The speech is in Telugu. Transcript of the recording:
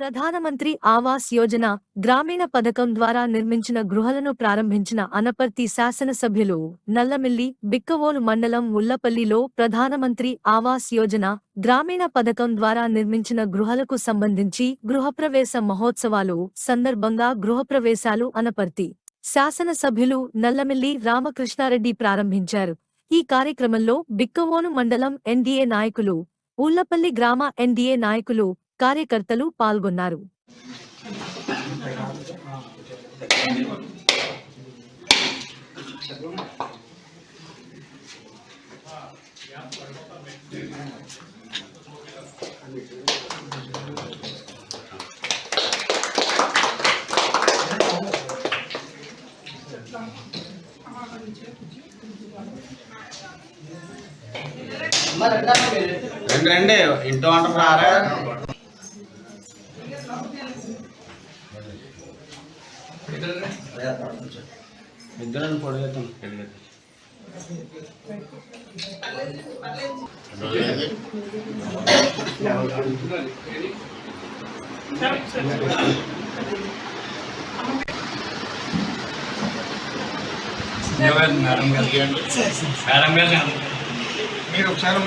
ప్రధానమంత్రి ఆవాస్ యోజన గ్రామీణ పథకం ద్వారా నిర్మించిన గృహలను ప్రారంభించిన అనపర్తి శాసనసభ్యులు నల్లమిల్లి బిక్కవోలు మండలం ఉల్లపల్లిలో ప్రధానమంత్రి ఆవాస్ యోజన గ్రామీణ పథకం ద్వారా నిర్మించిన గృహలకు సంబంధించి గృహప్రవేశ మహోత్సవాలు సందర్భంగా గృహప్రవేశాలు అనపర్తి శాసనసభ్యులు నల్లమిల్లి రామకృష్ణారెడ్డి ప్రారంభించారు. ఈ కార్యక్రమంలో బిక్కవోలు మండలం ఎన్డీఏ నాయకులు ఉల్లపల్లి గ్రామ ఎన్డీఏ నాయకులు కార్యకర్తలు పాల్గొన్నారు. రండి రండి. ఇంటి వంట రారా? ఇద్దరు పొడిగేద్దాం మేడం గారు మేడం గారు మీరు ఒకసారి